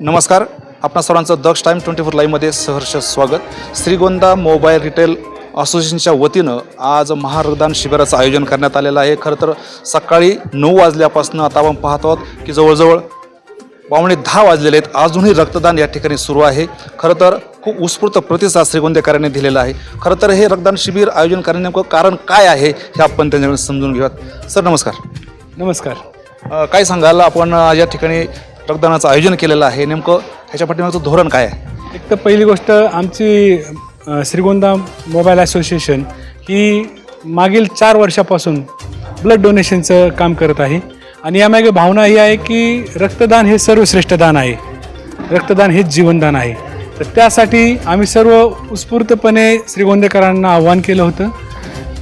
नमस्कार. आपणा सर्वांचं दक्ष टाईम ट्वेंटी फोर लाईव्हमध्ये सहर्ष स्वागत. श्रीगोंदा मोबाईल रिटेल असोसिएशनच्या वतीनं आज महारक्तदान शिबिराचं आयोजन करण्यात आलेलं आहे. खरं तर सकाळी नऊ वाजल्यापासून आता आपण पाहत आहोत की जवळजवळ पावणे दहा वाजलेले आहेत. अजूनही रक्तदान या ठिकाणी सुरू आहे. खरं तर खूप उत्स्फूर्त प्रतिसाद श्रीगोंदेकरांनी दिलेला आहे. खरं तर हे रक्तदान शिबिर आयोजन करणे नेमकं कारण काय आहे हे आपण त्यांच्याकडे समजून घेऊयात. सर नमस्कार. नमस्कार. काय सांगाल आपण या ठिकाणी रक्तदानाचं आयोजन केलेलं आहे. नेमकं ह्याच्या पाठीमागचं धोरण काय आहे? एक तर पहिली गोष्ट आमची अ, श्रीगोंदा मोबाईल असोसिएशन ही मागील चार वर्षापासून ब्लड डोनेशनचं काम करत आहे. आणि यामागे भावना ही आहे की रक्तदान हे सर्वश्रेष्ठ दान आहे. रक्तदान हेच जीवनदान आहे. तर त्यासाठी आम्ही सर्व उत्स्फूर्तपणे श्रीगोंदेकरांना आव्हान केलं होतं.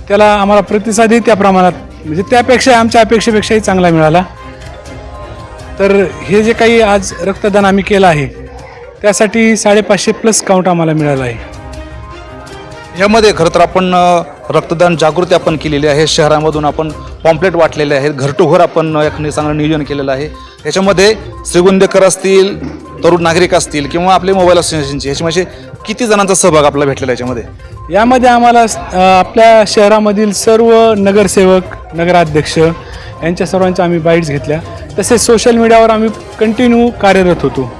त्याला आम्हाला प्रतिसादही त्या प्रमाणात म्हणजे त्यापेक्षा आमच्या अपेक्षेपेक्षाही चांगला मिळाला. तर हे जे काही आज रक्तदान आम्ही केलं आहे त्यासाठी साडेपाचशे प्लस काउंट आम्हाला मिळाला आहे. यामध्ये खरं तर आपण रक्तदान जागृती आपण केलेली आहे. शहरामधून आपण पॉम्पलेट वाटलेले आहेत. घर टू घर आपण ठिकाणी चांगलं नियोजन केलेलं आहे. याच्यामध्ये श्रीगोंदेकर असतील तरुण नागरिक असतील किंवा आपले मोबाईल असोसिएशनचे ह्याच्यामध्ये किती जणांचा सहभाग आपला भेटलेला याच्यामध्ये? यामध्ये आम्हाला आपल्या शहरामधील सर्व नगरसेवक नगराध्यक्ष यांच्या सर्वांच्या आम्ही बाईट्स घेतल्या. तसेच सोशल मीडियावर आम्ही कंटिन्यू कार्यरत होतो.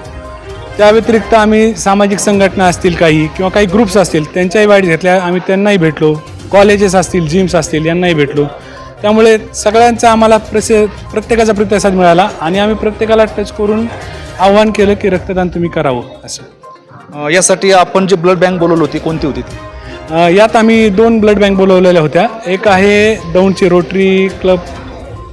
त्या व्यतिरिक्त आम्ही सामाजिक संघटना असतील काही किंवा काही ग्रुप्स असतील त्यांच्याही बाईट घेतल्या. आम्ही त्यांनाही भेटलो. कॉलेजेस असतील जिम्स असतील यांनाही भेटलो. त्यामुळे सगळ्यांचा आम्हाला प्रसे प्रत्येकाचा प्रतिसाद मिळाला आणि आम्ही प्रत्येकाला टच करून आव्हान केलं की रक्तदान तुम्ही करावं असं. यासाठी आपण जी ब्लड बँक बोलवली होती कोणती होती ती? यात आम्ही दोन ब्लड बँक बोलवलेल्या होत्या. एक आहे दौंडची रोटरी क्लब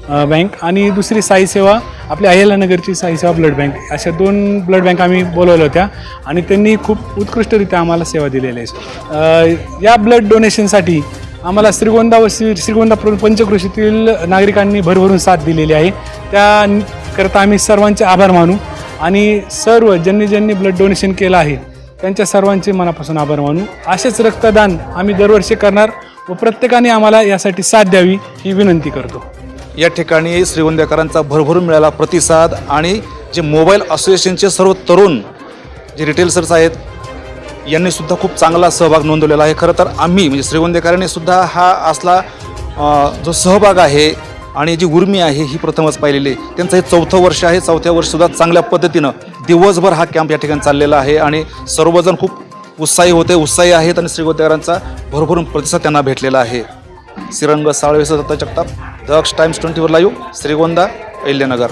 बँक आणि दुसरी साई सेवा आपल्या अहिल्यानगरची साई सेवा ब्लड बँक अशा दोन ब्लड बँक आम्ही बोलवल्या होत्या. आणि त्यांनी खूप उत्कृष्टरित्या आम्हाला सेवा दिलेल्या आहे. या ब्लड डोनेशनसाठी आम्हाला श्रीगोंदा व श्री श्रीगोंदा पंचकृषीतील नागरिकांनी भरभरून साथ दिलेली आहे. त्याकरता आम्ही सर्वांचे आभार मानू. आणि सर्व ज्यांनी ज्यांनी ब्लड डोनेशन केलं आहे त्यांच्या सर्वांचे मनापासून आभार मानू. असेच रक्तदान आम्ही दरवर्षी करणार व प्रत्येकाने आम्हाला यासाठी साथ द्यावी ही विनंती करतो. या ठिकाणी श्रीगोंद्याकरांचा भरभरून मिळाला प्रतिसाद आणि जे मोबाईल असोसिएशनचे सर्व तरुण जे रिटेलर्स आहेत यांनीसुद्धा खूप चांगला सहभाग नोंदवलेला आहे. खरं तर आम्ही म्हणजे श्रीगोंदेकरांनी सुद्धा हा असला जो सहभाग आहे आणि जी उर्मी आहे ही प्रथमच पाहिलेली आहे. त्यांचं हे चौथं वर्ष आहे. चौथ्या वर्षसुद्धा चांगल्या पद्धतीनं दिवसभर हा कॅम्प या ठिकाणी चाललेला आहे आणि सर्वजण खूप उत्साही होते उत्साही आहेत आणि श्रीगोंदेकरांचा भरभरून प्रतिसाद त्यांना भेटलेला आहे. श्रीरंग साळवे दत्ता जगताप दक्ष टाइम्स ट्वेंटीवर लाईव्ह श्रीगोंदा अहिल्यानगर।